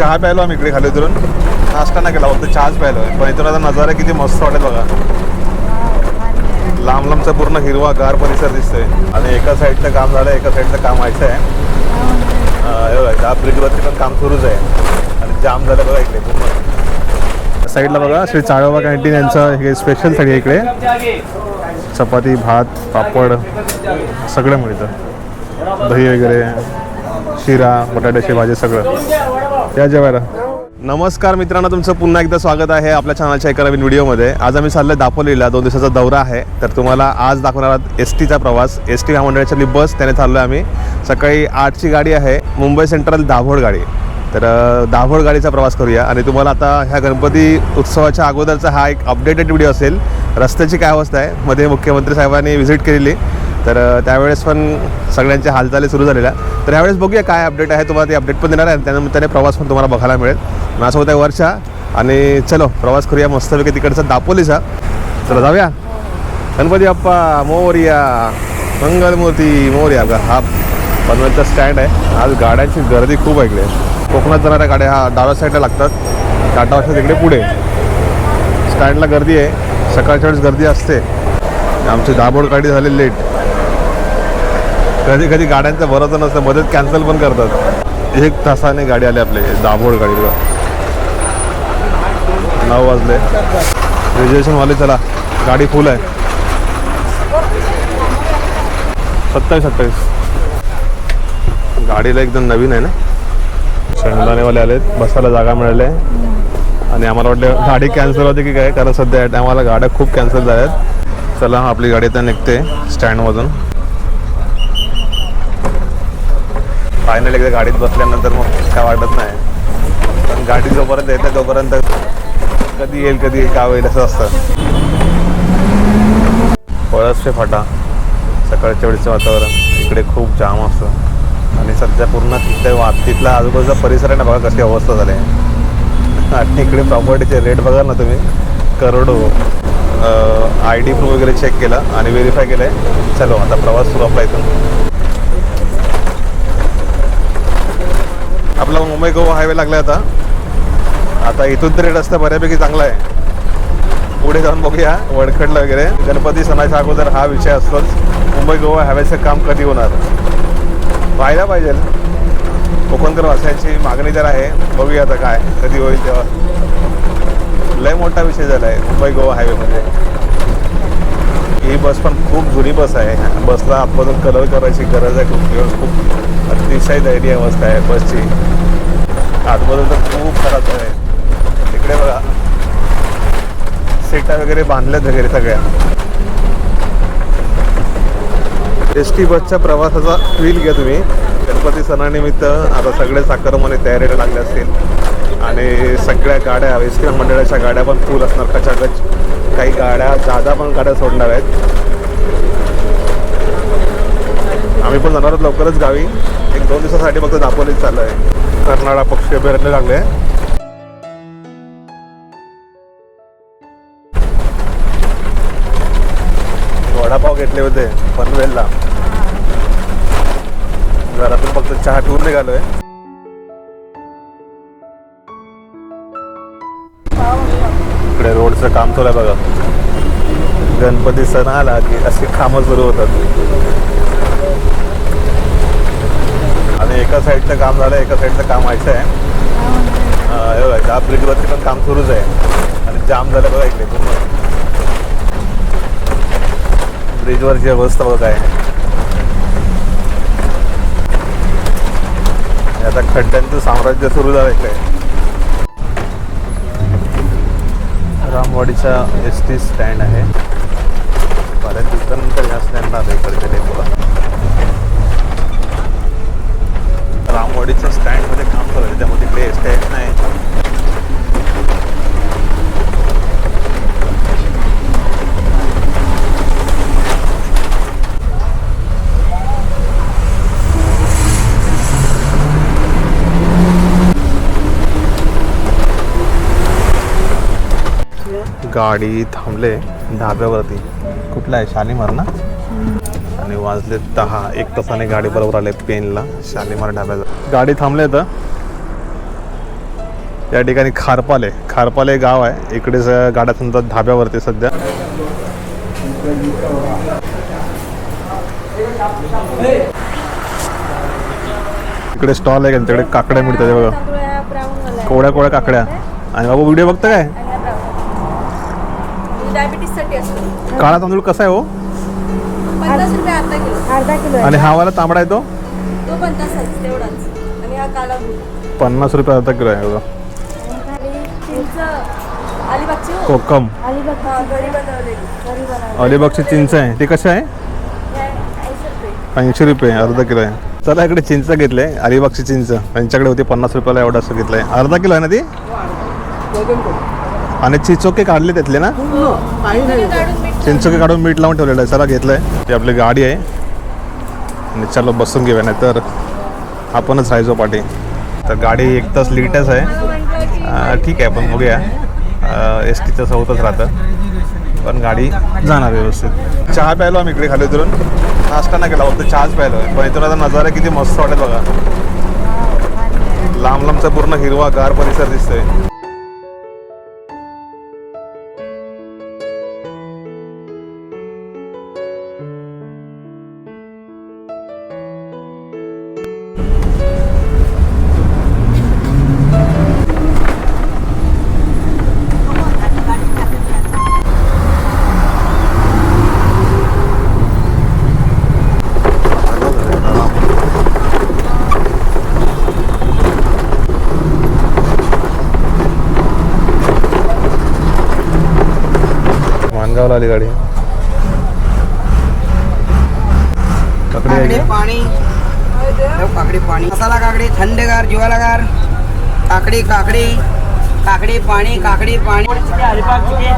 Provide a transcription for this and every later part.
चहा प्यायलो आम्ही इकडे खाली उतरून. नाश्ता नाही केला फक्त चहाच प्यायलो. पण इथून आता नजारा किती मस्त वाटेल बघा. लांब लांबचा पूर्ण हिरवा गार परिसर दिसतोय. आणि एका साईडचं काम झालं एका साईडचं काम व्हायचं आहे त्या ब्रिजवरती पण काम सुरूच आहे. आणि जाम झालं बघा इकडे पूर्ण. साईडला बघा श्री चाळोबा कॅन्टीन यांचं हे स्पेशल सगळे इकडे. चपाती भात पापड सगळं मिळतं. दही वगैरे शिरा बटाट्याची भाजी सगळं. या जेवायला. नमस्कार मित्रांनो तुमचं पुन्हा एकदा स्वागत आहे आपल्या चॅनलच्या एका नवीन व्हिडिओमध्ये आज आम्ही चाललो दापोलीला दोन दिवसाचा दौरा आहे. तर तुम्हाला आज दाखवणार एस टीचा प्रवास. एस टी महामंडळाची बस त्याने चाललो आहे आम्ही. सकाळी आठची गाडी आहे मुंबई सेंट्रल दाभोळ गाडी. तर दाभोड दाभोळ गाडीचा प्रवास करूया. आणि तुम्हाला आता ह्या गणपती उत्सवाच्या अगोदरचा हा एक अपडेटेड व्हिडिओ असेल. रस्त्याची काय अवस्था आहे? मध्ये मुख्यमंत्री साहेबांनी व्हिजिट केलेली. तर त्यावेळेस पण सगळ्यांच्या हालचाली सुरू झालेल्या. तर यावेळेस बघूया काय अपडेट आहे. तुम्हाला ते अपडेट पण देणार आहे. आणि त्यानिमित्ताने प्रवास पण तुम्हाला बघायला मिळेल. माझ्यासोबत आहे वर्षा आणि चलो प्रवास करूया मस्तपैकी तिकडचा दापोलीचा. चला जाऊया. गणपती बाप्पा मोर्या. मंगलमूर्ती मोर्या. बघा हा पनवेलचा स्टँड आहे. आज गाड्यांची गर्दी खूप आहे. कोकणात जाणाऱ्या गाड्या हा डाव्या साईडला लागतात. टाटा वाजता तिकडे पुढे. स्टँडला गर्दी आहे. सकाळच्या वेळेस गर्दी असते. आमची दाबोड गाडी झाली लेट कधी कधी गाड्यांचं भरोसा नसतं मध्येच कॅन्सल पण करतात. एक तासाने गाडी आली आपली दाभोळ गाडीला नऊ वाजले. रिझर्वेशनवाले चला. गाडी फुल आहे. सत्तावीस सत्तावीस. गाडीला एकदम नवीन आहे ना? शेंगदाणेवाले आलेत बसायला जागा मिळाली आहे. आणि आम्हाला वाटलं गाडी कॅन्सल होती की काय? कारण सध्या टायमाला गाड्या खूप कॅन्सल झाल्यात. चला आपली गाडी आता निघते स्टँडमधून फायनल एकदा गाडीत बसल्यानंतर मग काय वाटत नाही. पण गाडी जोपर्यंत येते तोपर्यंत कधी येईल कधी येईल काय होईल असं असतं. पळसचे फाटा. सकाळच्या वेळेचं वातावरण. इकडे खूप जाम असतं. आणि सध्या पूर्ण तिथल्या वा तिथला आजूबाजूचा परिसर आहे ना बघा कशी अवस्था झाली आहे. आणि इकडे प्रॉपर्टीचे रेट बघा ना तुम्ही. करोडो. आय डी प्रूफ वगैरे चेक केला आणि व्हेरीफाय केलं आहे चलो आता प्रवास सुरू आपला इथून. आपला मुंबई गोवा हायवे लागला आता. आता इथून तरी रस्ता बऱ्यापैकी चांगला आहे. पुढे जाऊन बघूया वडखडला वगैरे. गणपती सणाच्या अगोदर हा विषय असतोच. मुंबई गोवा हायवेचं काम कधी होणार? पाहायला पाहिजे. कोकणकर वासायची मागणी जर आहे बघूया आता काय कधी होईल तेव्हा. लय मोठा विषय झाला आहे मुंबई गोवा हायवेमध्ये ही बस पण खूप जुनी बस आहे. बसला आतमधून कलर करायची गरज आहे खूप किंवा खूप अतिशय दैनीय अवस्था आहे बसची. आतमधून तर खूप खराब आहे. तिकडे बघा. सीटा वगैरे बांधल्यात वगैरे सगळ्या. एस टी बसच्या प्रवासाचा फील घ्या तुम्ही. गणपती सणानिमित्त आता सगळे साखरमाने तयारीला लागले असतील. आणि सगळ्या गाड्या एस मंडळाच्या गाड्या पण फुल असणार. कचाकच काही गाड्या जादा पण गाड्या सोडणार आहेत. आम्ही पण जाणार आहोत लवकरच गावी. एक दोन दिवसासाठी फक्त दापोलीत चालू आहे कर्नाळा पक्षी अभयारण्य लागले. वडापाव घेतले होते पनवेलला. घरातून फक्त चहा पिऊन निघालोय. इकडे रोडचं काम चालू आहे बघा. गणपती सण आला की अशी कामं सुरू होतात. आणि एका साईडचं काम झालं एका साईडचं काम व्हायचं आहे एवढं बघा त्या ब्रिजवरती पण काम सुरूच आहे. आणि जाम झालं बघा इकडे पूर्ण. ब्रिजवरची अवस्था बघा आहे आता खड्ड्यांचं साम्राज्य सुरू झालं इकडे. रामवाडीचा एस टी स्टँड आहे. बऱ्याच दिवसानंतर या स्टँडला आलं इकडच्या डेपोला रामवाडीच्या स्टँडमध्ये काम चालू आहे त्यामुळे तिकडे एस टी आहेत नाही गाडी थांबले ढाब्यावरती कुठला आहे? शालीमार ना? आणि वाजले दहा. एक तासाने गाडी बरोबर आले पेनला. शालीमार ढाब्याला गाडी थांबले तर या ठिकाणी खारपाले. खारपाले गाव आहे. इकडे गाड्या समजा धाब्यावरती सध्या. इकडे स्टॉल आहे त्यांच्याकडे काकड्या मिळतात बघा. कोवड्या कोवड्या काकड्या. आणि बाबू व्हिडिओ बघता काय आणि हा brown. ही डायबिटीससाठी असतो. काळा तांदूळ कसा आहे हो? पन्नास रुपये अर्धा किलो. अर्धा किलो आणि हा वाला तांबडा आहे तो? तेवढाच. आणि हा काला गुळ. पन्नास रुपये अर्धा किलो आहे बघा. आणि चिंच अलिबागची हो. कोकम अलिबाग हा घरी बनवलेली. घरी बनवलं अलिबागची चिंच आहे. ते कसं आहे? हे ऐंशी रुपये. ऐंशी रुपये अर्धा किलो आहे. चला इकडे चिंच घेतले. अलिबागची चिंच. त्यांच्याकडे होती पन्नास रुपयाला एवढं असं घेतलंय. अर्धा किलो आहे ना ती? आणि चिचोके काढले त्यातले ना? काढून मीठ चिंचोके काढून मीठ लावून ठेवलेलं आहे चला घेतलंय. ती आपली गाडी आहे. आणि चलो बसून घेऊया नाही तर आपणच राहायचो पाठी. तर गाडी एक तास लेटच आहे. ठीक आहे आपण बघूया. एस टीचं सवतच राहतं. पण गाडी जाणार व्यवस्थित. चहा प्यायलो आम्ही इकडे खाली उतरून. नाश्ता नाही केला फक्त चहाच प्यायलो पण इथून आता नजारा किती मस्त वाटेल बघा. लांब लांबचा पूर्ण हिरवा गार परिसर दिसतोय. मानगावला आली गाडी काकडी आहे काकडी का? पाणी हो, काकडी पाणी मसाला काकडी थंडगार जीवालागार। काकडी काकडी। काकडी पाणी काकडी पाणी चिकी अलिबाग चिकी।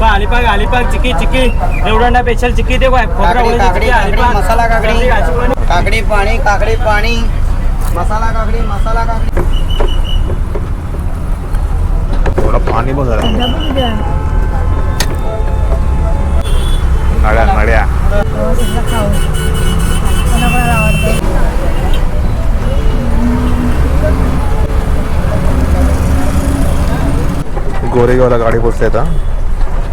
तो अलिबाग अलिबाग चिकी चिकी। रेवडंडा स्पेशल चिकी ते काय खोबरा काकडी ओळीची काकडी चिकी, काकडी। अलिबाग, मसाला काकडी गर्दी गाजीपुरी. काकडी पाणी काकडी पाणी मसाला काकडी मसाला काकडी थोडं पाणी पण झालं डबल किती आहे? नड्या नड्या हो, सगळं खाऊ कोणाकोणाला आवडतं गोरेगावला गाडी पोचते आता.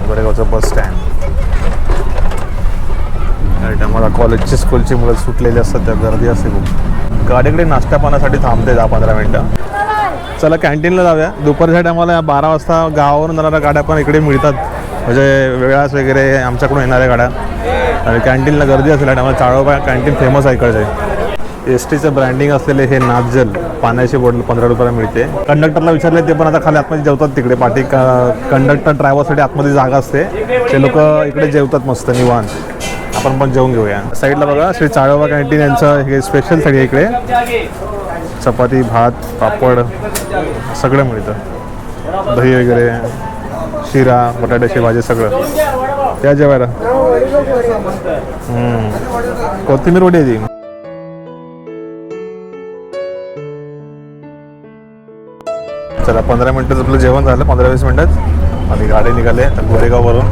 गोरेगावचं बस स्टँड मला कॉलेजची स्कूलची मुलं सुटलेली असतात त्या गर्दी असते खूप. गाडीकडे नाश्ता पाण्यासाठी थांबते दहा पंधरा मिनटं. चला कॅन्टीनला जाऊया. दुपारच्या टायमाला बारा वाजता गावावरून जाणाऱ्या गाड्या पण इकडे मिळतात. म्हणजे वेळास वगैरे आमच्याकडून येणाऱ्या गाड्या. आणि कॅन्टीनला गर्दी असेल त्यामुळे चाळोबा कॅन्टीन फेमस आहे इकडचे. एस टीचं ब्रँडिंग असलेले हे नागजल पाण्याची बॉटल पंधरा रुपयाला मिळते. कंडक्टरला विचारले ते पण आता खाली आतमध्ये जेवतात तिकडे. पाठी कंडक्टर ड्रायव्हरसाठी आतमध्ये जागा असते. ते लोक इकडे जेवतात मस्त निवांत. आपण पण जेवून घेऊया. साईडला बघा श्री चाळोबा कॅन्टीन यांचं हे स्पेशल साईड आहे इकडे. चपाती भात पापड सगळं मिळतं. दही वगैरे. शिरा बटाट्याची भाजी सगळं. त्या जेवायला. कोथिंबीर वडी आहे ती. चला पंधरा मिनटात आपलं जेवण झालं पंधरा वीस मिनटात आणि गाडी निघाले तर गोरेगाववरून.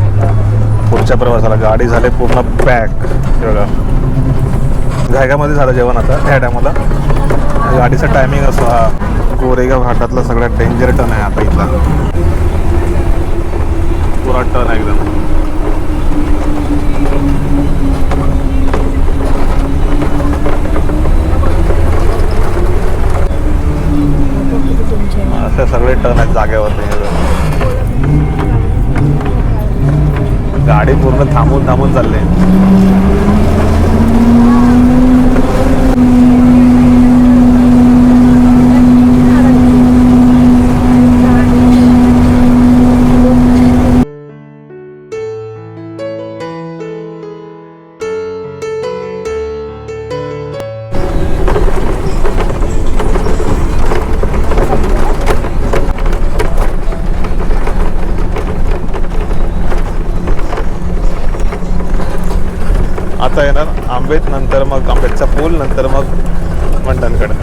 पुढच्या प्रवासाला गाडी झाले पूर्ण पॅक सगळं घायगामध्ये झालं जेवण आता ह्या टायमाला. गाडीचा टायमिंग असतो हा गोरेगाव घाटातला सगळ्यात डेंजर टर्न आहे आता इथला. पुरा टर्न आहे एकदम. असे सगळे टर्न आहेत जागेवरती. गाडी पूर्ण थांबून थांबून चालली. मग पूल नंतर मग मंडणकडे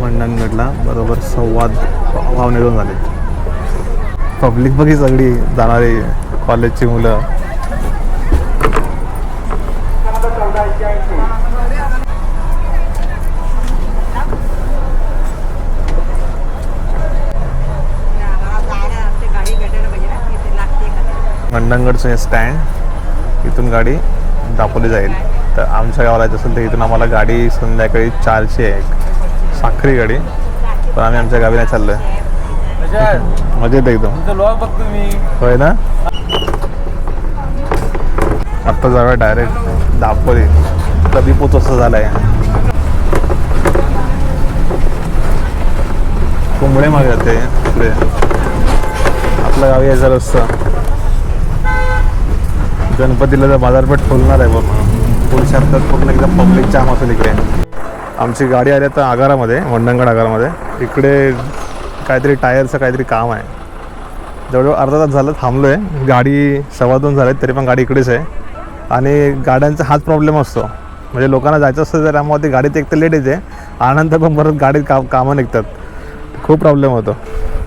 मंडणगडला बरोबर संवाद भाव दोन झाले. पब्लिक बघी सगळी जाणारी कॉलेजची मुलं. मंडणगडचं हे स्टँड इथून गाडी दापोली जाईल. तर आमच्या गावाला जायचं असेल तर इथून आम्हाला गाडी संध्याकाळी चारशे आहे एक. साखरी गाडी. पण आम्ही आमच्या गावी नाही चाललो मजेत एकदम. होय ना? आत्ता जाऊया डायरेक्ट दापोली. कधी पोच असं झालंय. कुंबळे मागे जाते पुढे आपलं गावी यायचं रस्ता गणपतीला जर बाजारपेठ खोलणार आहे बघ. पुढच्या हप्त्यात पूर्ण एकदम पब्लिक जाम असेल इकडे. आमची गाडी आली आता आगारामध्ये मंडणगड आगारामध्ये. इकडे काहीतरी टायरचं काहीतरी काम आहे. जवळजवळ अर्धा तास झालं थांबलो आहे गाडी सव्वा दोन झाले तरी पण गाडी इकडेच आहे. आणि गाड्यांचा हाच प्रॉब्लेम असतो. म्हणजे लोकांना जायचं असतं तर त्यामुळे ती गाडीत एक तर लेट येते. आनंद पण परत गाडीत का कामं निघतात. खूप प्रॉब्लेम होतो.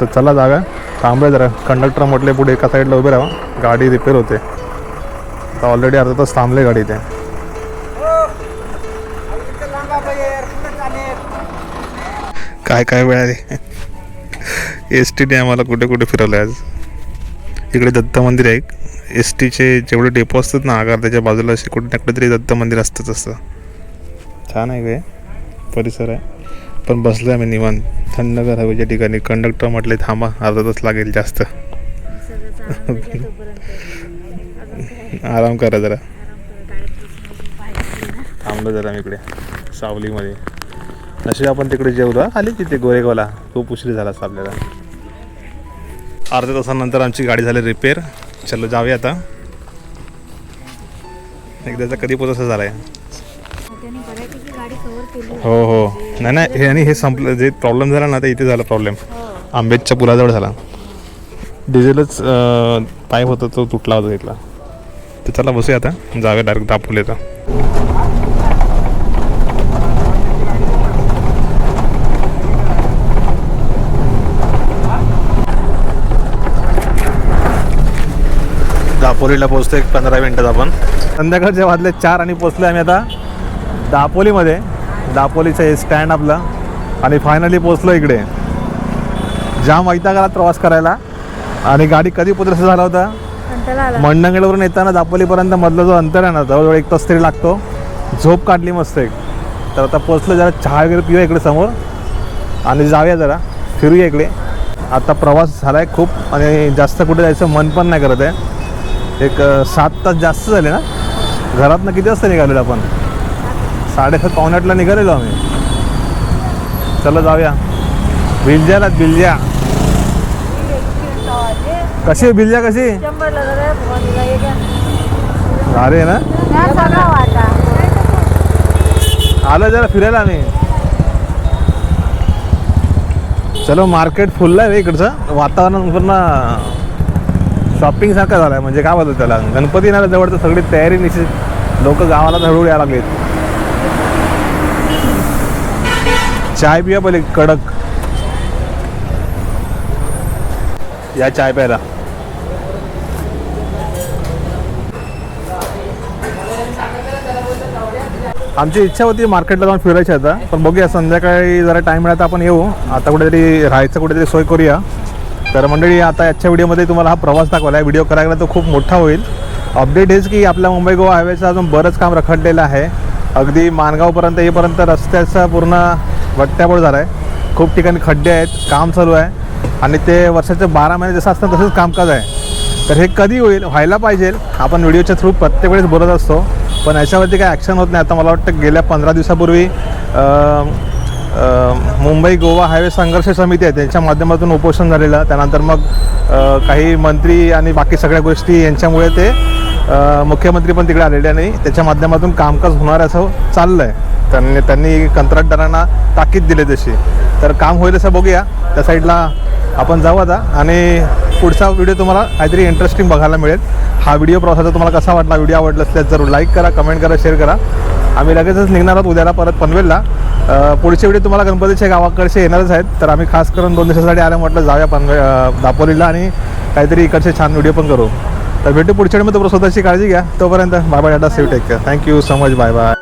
तर चला जागा थांबूया जरा. कंडक्टर म्हटले पुढे एका साईडला उभे राहा. गाडी रिपेअर होते. आता ऑलरेडी अर्धा तास थांबले गाडी ते काय काय वेळ आहे? एस टीने आम्हाला कुठे कुठे फिरवलं आज? इकडे दत्त मंदिर आहे एस टीचे जेवढे डेपो असतात ना आगार त्याच्या बाजूला असे कुठे ना कुठेतरी दत्त मंदिर असतंच असतं. छान आहे काय परिसर आहे. पण बसलो आहे आम्ही निवांत. थंडगार हवेच्या ठिकाणी. कंडक्टर म्हटले थांबा अर्धा तास लागेल जास्त. आराम करा जरा. थांबलो जरा मी इकडे सावलीमध्ये. नशीब आपण तिकडे जेवलो आली तिथे गोरेगावला. खूप उशीर झाला आपल्याला. अर्ध्या तासानंतर आमची गाडी झाली रिपेअर चलो जाऊया आता. एकदाचा कधी पोच झालाय. त्याने हो हो. नाही नाही हे आणि हे संपलं. जे प्रॉब्लेम झाला ना ते इथे झाला प्रॉब्लेम आंबेडच्या पुलाजवळ झाला. डिझेलच पाईप होता तो तुटला होता तिथला. तर चला बसूया आता. जाऊया डायरेक्ट दापोली आता दापोलीला पोहोचतो एक पंधरा मिनटात आपण. संध्याकाळच्या वाजले चार आणि पोचलो आम्ही आता दापोलीमध्ये. दापोलीचं हे स्टँड आपलं. आणि फायनली पोचलो इकडे. जाम वैतागाला प्रवास करायला. आणि गाडी कधी पुत्रस झाला होता? मंडणगडवरून येताना दापोलीपर्यंत मधला जो अंतर आहे ना जवळजवळ एक तास तरी लागतो. झोप काढली मस्त एक. तर आता पोचलो जरा चहा वगैरे पिऊया इकडे समोर. आणि जाऊया जरा. फिरूया इकडे. आता प्रवास झाला आहे खूप. आणि जास्त कुठे जायचं मन पण नाही करत आहे. एक सात तास जास्त झाले ना? घरातनं किती वाजता निघालेलो आपण? साडेसात पावणे आठला निघालेलो आम्ही. चला जाऊया. बिलज्याला बिलज्या. कशी आहे बिलज्या कशी? अरे ना? आलं जरा फिरायला आम्ही. चलो मार्केट फुललं आहे इकडचं. वातावरण पूर्ण शॉपिंग सारखं झालं आहे म्हणजे काय बोलतात त्याला? गणपती नाला जवळ तर सगळी तयारी निश्चित. लोक गावाला हळूहळू यायला लागलेत. चाय पिया पहिले कडक. या चाय प्यायला. आमची इच्छा होती मार्केटला जाऊन फिरायची आता. पण बघूया संध्याकाळी जरा टाईम मिळाला तर आपण येऊ. आता कुठेतरी राहायचं कुठेतरी सोय करूया. तर मंडळी आता याच्या व्हिडिओमध्ये तुम्हाला हा प्रवास दाखवला आहे व्हिडिओ करायला तो खूप मोठा होईल. अपडेट हेच की आपल्या मुंबई गोवा हायवेचं अजून बरंच काम रखडलेलं आहे. अगदी माणगावपर्यंत येईपर्यंत रस्त्याचा पूर्ण वट्ट्याबोळ झाला आहे खूप ठिकाणी खड्डे आहेत काम चालू आहे. आणि ते वर्षाचे बारा महिने जसं असतं तसंच कामकाज आहे. तर हे कधी होईल व्हायला पाहिजे. आपण व्हिडिओच्या थ्रू प्रत्येक वेळेस बोलत असतो. पण याच्यावरती काही ॲक्शन होत नाही. आता मला वाटतं गेल्या पंधरा दिवसापूर्वी मुंबई गोवा हायवे संघर्ष समिती आहे त्यांच्या माध्यमातून उपोषण झालेलं. त्यानंतर मग काही मंत्री आणि बाकी सगळ्या गोष्टी यांच्यामुळे ते मुख्यमंत्री पण तिकडे आलेले आणि त्याच्या माध्यमातून कामकाज होणार असं चाललं आहे त्यांनी त्यांनी कंत्राटदारांना ताकीद दिली तशी. तर काम होईल असं बघूया. त्या साईडला आपण जाऊ आता. आणि पुढचा व्हिडिओ तुम्हाला काहीतरी इंटरेस्टिंग बघायला मिळेल. हा व्हिडिओ प्रवासाचा तुम्हाला कसा वाटला व्हिडिओ आवडला असल्यास जरूर लाईक करा कमेंट करा शेअर करा. आम्ही लगेचच निघणार आहोत उद्याला परत पनवेलला. पुढच्या वेळी तुम्हाला गणपतीच्या गावाकडचे येणारच आहेत. तर आम्ही खास करून दोन दिवसासाठी आल्या म्हटलं जाऊया पण दापोलीला आणि काहीतरी इकडचे छान व्हिडिओ पण करू. तर भेटू पुढच्या वेळी मी तोपर्यंत स्वतःची काळजी घ्या. तोपर्यंत bye bye data save take care thank you so much bye bye